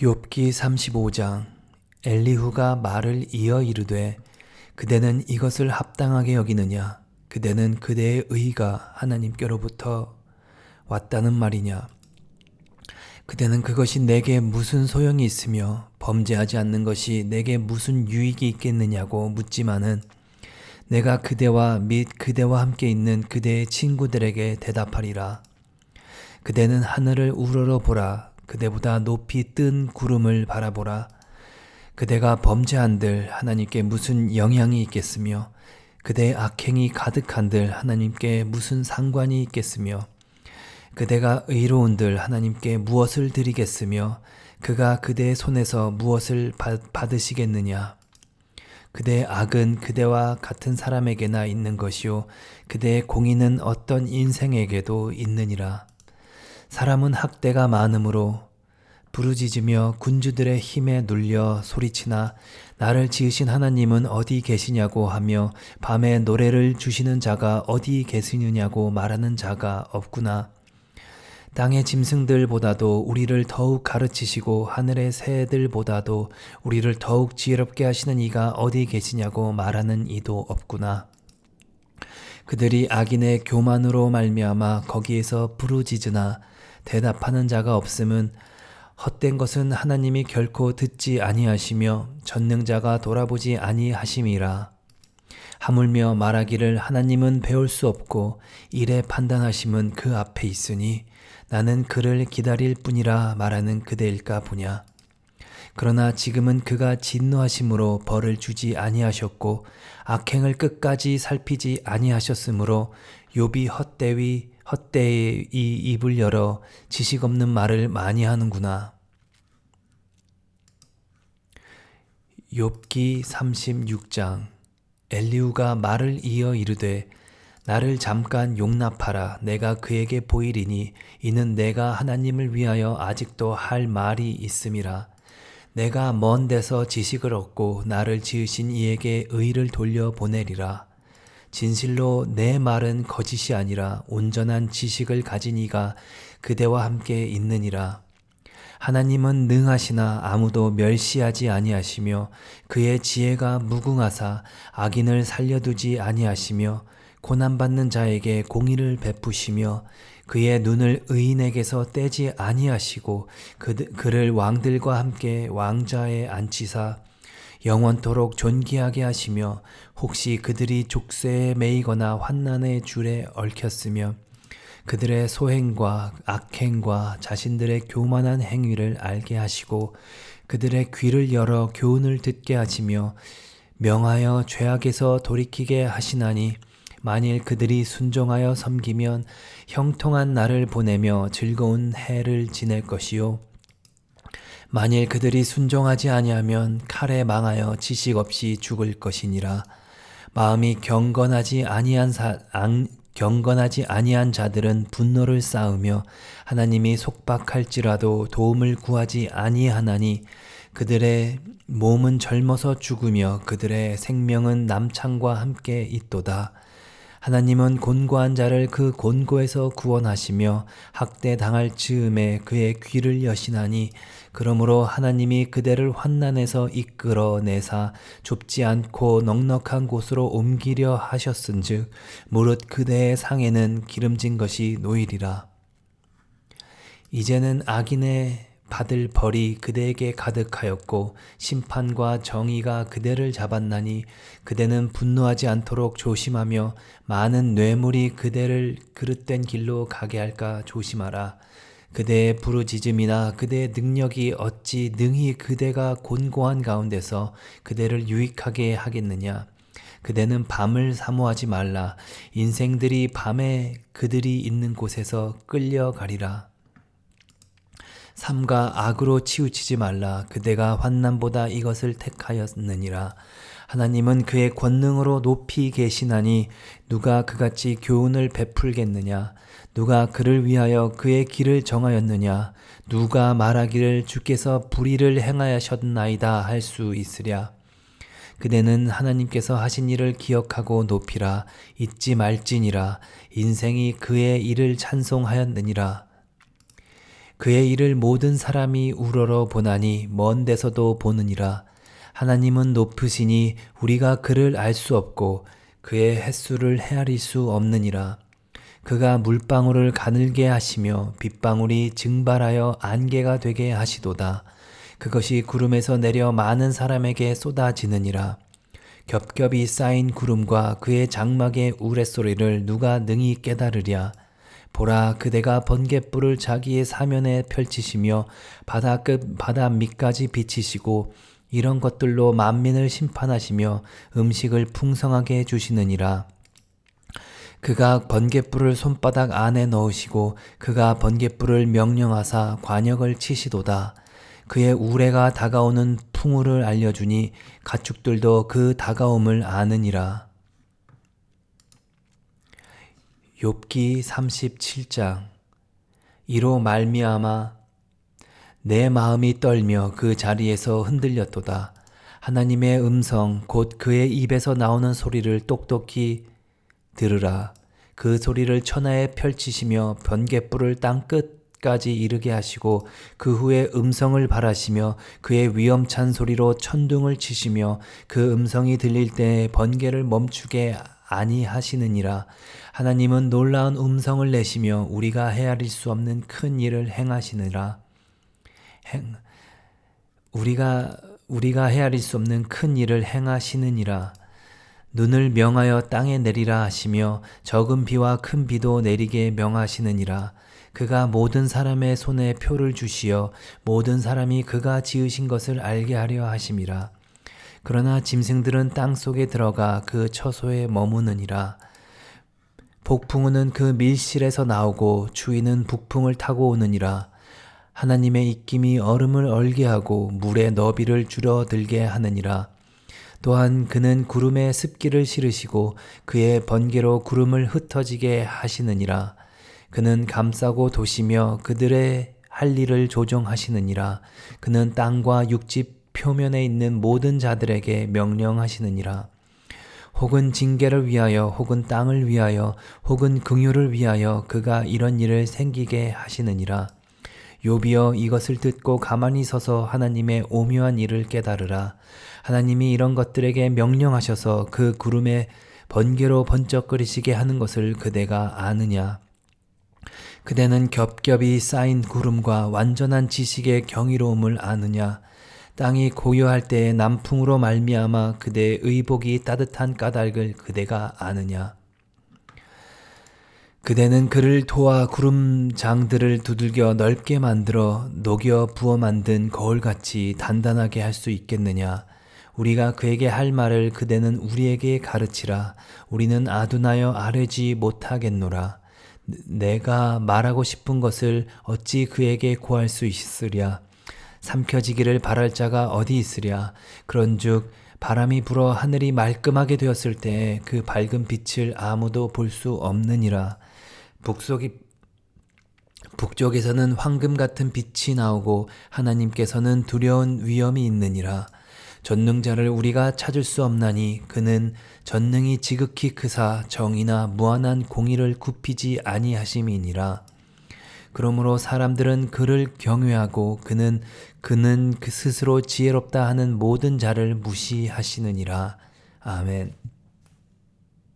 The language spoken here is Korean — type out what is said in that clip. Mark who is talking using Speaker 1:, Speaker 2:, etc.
Speaker 1: 욥기 35장 엘리후가 말을 이어 이르되 그대는 이것을 합당하게 여기느냐? 그대는 그대의 의가 하나님께로부터 왔다는 말이냐? 그대는 그것이 내게 무슨 소용이 있으며 범죄하지 않는 것이 내게 무슨 유익이 있겠느냐고 묻지만은 내가 그대와 및 그대와 함께 있는 그대의 친구들에게 대답하리라. 그대는 하늘을 우러러 보라 그대보다 높이 뜬 구름을 바라보라. 그대가 범죄한들 하나님께 무슨 영향이 있겠으며 그대의 악행이 가득한들 하나님께 무슨 상관이 있겠으며 그대가 의로운들 하나님께 무엇을 드리겠으며 그가 그대의 손에서 무엇을 받으시겠느냐 그대의 악은 그대와 같은 사람에게나 있는 것이요 그대의 공의는 어떤 인생에게도 있느니라 사람은 학대가 많으므로 부르짖으며 군주들의 힘에 눌려 소리치나 나를 지으신 하나님은 어디 계시냐고 하며 밤에 노래를 주시는 자가 어디 계시느냐고 말하는 자가 없구나. 땅의 짐승들보다도 우리를 더욱 가르치시고 하늘의 새들보다도 우리를 더욱 지혜롭게 하시는 이가 어디 계시냐고 말하는 이도 없구나. 그들이 악인의 교만으로 말미암아 거기에서 부르짖으나 대답하는 자가 없음은 헛된 것은 하나님이 결코 듣지 아니하시며 전능자가 돌아보지 아니하심이라. 하물며 말하기를 하나님은 배울 수 없고 일에 판단하심은 그 앞에 있으니 나는 그를 기다릴 뿐이라 말하는 그대일까 보냐. 그러나 지금은 그가 진노하심으로 벌을 주지 아니하셨고 악행을 끝까지 살피지 아니하셨으므로 욥이 헛되이 헛되이 입을 열어 지식 없는 말을 많이 하는구나. 욥기 36장. 엘리우가 말을 이어 이르되 나를 잠깐 용납하라. 내가 그에게 보이리니 이는 내가 하나님을 위하여 아직도 할 말이 있음이라. 내가 먼 데서 지식을 얻고 나를 지으신 이에게 의를 돌려 보내리라 진실로 내 말은 거짓이 아니라 온전한 지식을 가진 이가 그대와 함께 있느니라. 하나님은 능하시나 아무도 멸시하지 아니하시며 그의 지혜가 무궁하사 악인을 살려두지 아니하시며 고난받는 자에게 공의를 베푸시며 그의 눈을 의인에게서 떼지 아니하시고 그, 그를 왕들과 함께 왕자에 앉히사 영원토록 존귀하게 하시며 혹시 그들이 족쇄에 매이거나 환난의 줄에 얽혔으며 그들의 소행과 악행과 자신들의 교만한 행위를 알게 하시고 그들의 귀를 열어 교훈을 듣게 하시며 명하여 죄악에서 돌이키게 하시나니 만일 그들이 순종하여 섬기면 형통한 날을 보내며 즐거운 해를 지낼 것이요 만일 그들이 순종하지 아니하면 칼에 망하여 지식 없이 죽을 것이니라. 마음이 경건하지 아니한 사, 안, 경건하지 아니한 자들은 분노를 쌓으며 하나님이 속박할지라도 도움을 구하지 아니하나니 그들의 몸은 젊어서 죽으며 그들의 생명은 남창과 함께 있도다. 하나님은 곤고한 자를 그 곤고에서 구원하시며 학대 당할 즈음에 그의 귀를 여시나니 그러므로 하나님이 그대를 환난에서 이끌어 내사 좁지 않고 넉넉한 곳으로 옮기려 하셨은즉 무릇 그대의 상에는 기름진 것이 노이리라. 이제는 악인의 받을 벌이 그대에게 가득하였고 심판과 정의가 그대를 잡았나니 그대는 분노하지 않도록 조심하며 많은 뇌물이 그대를 그릇된 길로 가게 할까 조심하라. 그대의 부르짖음이나 그대의 능력이 어찌 능히 그대가 곤고한 가운데서 그대를 유익하게 하겠느냐. 그대는 밤을 사모하지 말라. 인생들이 밤에 그들이 있는 곳에서 끌려가리라. 삼가 악으로 치우치지 말라. 그대가 환난보다 이것을 택하였느니라. 하나님은 그의 권능으로 높이 계시나니 누가 그같이 교훈을 베풀겠느냐? 누가 그를 위하여 그의 길을 정하였느냐? 누가 말하기를 주께서 불의를 행하셨나이다 할 수 있으랴? 그대는 하나님께서 하신 일을 기억하고 높이라 잊지 말지니라 인생이 그의 일을 찬송하였느니라 그의 일을 모든 사람이 우러러 보나니 먼 데서도 보느니라. 하나님은 높으시니 우리가 그를 알 수 없고 그의 횟수를 헤아릴 수 없느니라. 그가 물방울을 가늘게 하시며 빗방울이 증발하여 안개가 되게 하시도다. 그것이 구름에서 내려 많은 사람에게 쏟아지느니라. 겹겹이 쌓인 구름과 그의 장막의 우레소리를 누가 능히 깨달으랴. 보라 그대가 번갯불을 자기의 사면에 펼치시며 바다 끝 바다 밑까지 비치시고 이런 것들로 만민을 심판하시며 음식을 풍성하게 해주시느니라. 그가 번갯불을 손바닥 안에 넣으시고 그가 번갯불을 명령하사 관역을 치시도다. 그의 우레가 다가오는 풍우를 알려주니 가축들도 그 다가옴을 아느니라. 욥기 37장 이로 말미암아 내 마음이 떨며 그 자리에서 흔들렸도다. 하나님의 음성 곧 그의 입에서 나오는 소리를 똑똑히 들으라. 그 소리를 천하에 펼치시며 번갯불을 땅 끝까지 이르게 하시고 그 후에 음성을 바라시며 그의 위엄찬 소리로 천둥을 치시며 그 음성이 들릴 때 번개를 멈추게 아니하시느니라. 하나님은 놀라운 음성을 내시며 우리가 헤아릴 수 없는 큰 일을 행하시느라. 행, 우리가 우리가 헤아릴 수 없는 큰 일을 행하시느니라. 눈을 명하여 땅에 내리라 하시며 적은 비와 큰 비도 내리게 명하시느니라. 그가 모든 사람의 손에 표를 주시어 모든 사람이 그가 지으신 것을 알게 하려 하심이라. 그러나 짐승들은 땅 속에 들어가 그 처소에 머무느니라. 복풍우는 그 밀실에서 나오고 주인은 북풍을 타고 오느니라. 하나님의 입김이 얼음을 얼게 하고 물의 너비를 줄어들게 하느니라. 또한 그는 구름에 습기를 실으시고 그의 번개로 구름을 흩어지게 하시느니라. 그는 감싸고 도시며 그들의 할 일을 조종하시느니라. 그는 땅과 육지 표면에 있는 모든 자들에게 명령하시느니라. 혹은 징계를 위하여 혹은 땅을 위하여 혹은 긍휼을 위하여 그가 이런 일을 생기게 하시느니라. 요비여 이것을 듣고 가만히 서서 하나님의 오묘한 일을 깨달으라. 하나님이 이런 것들에게 명령하셔서 그 구름에 번개로 번쩍거리시게 하는 것을 그대가 아느냐. 그대는 겹겹이 쌓인 구름과 완전한 지식의 경이로움을 아느냐. 땅이 고요할 때에 남풍으로 말미암아 그대의 의복이 따뜻한 까닭을 그대가 아느냐. 그대는 그를 도와 구름 장들을 두들겨 넓게 만들어 녹여 부어 만든 거울같이 단단하게 할 수 있겠느냐. 우리가 그에게 할 말을 그대는 우리에게 가르치라. 우리는 아두나여 아뢰지 못하겠노라. 내가 말하고 싶은 것을 어찌 그에게 구할 수 있으랴. 삼켜지기를 바랄 자가 어디 있으랴. 그런즉 바람이 불어 하늘이 말끔하게 되었을 때 그 밝은 빛을 아무도 볼 수 없느니라. 북쪽이 북쪽에서는 황금 같은 빛이 나오고 하나님께서는 두려운 위험이 있느니라. 전능자를 우리가 찾을 수 없나니 그는 전능이 지극히 크사 정의나 무한한 공의를 굽히지 아니하심이니라. 그러므로 사람들은 그를 경외하고 그는 그는 그 스스로 지혜롭다 하는 모든 자를 무시하시느니라. 아멘.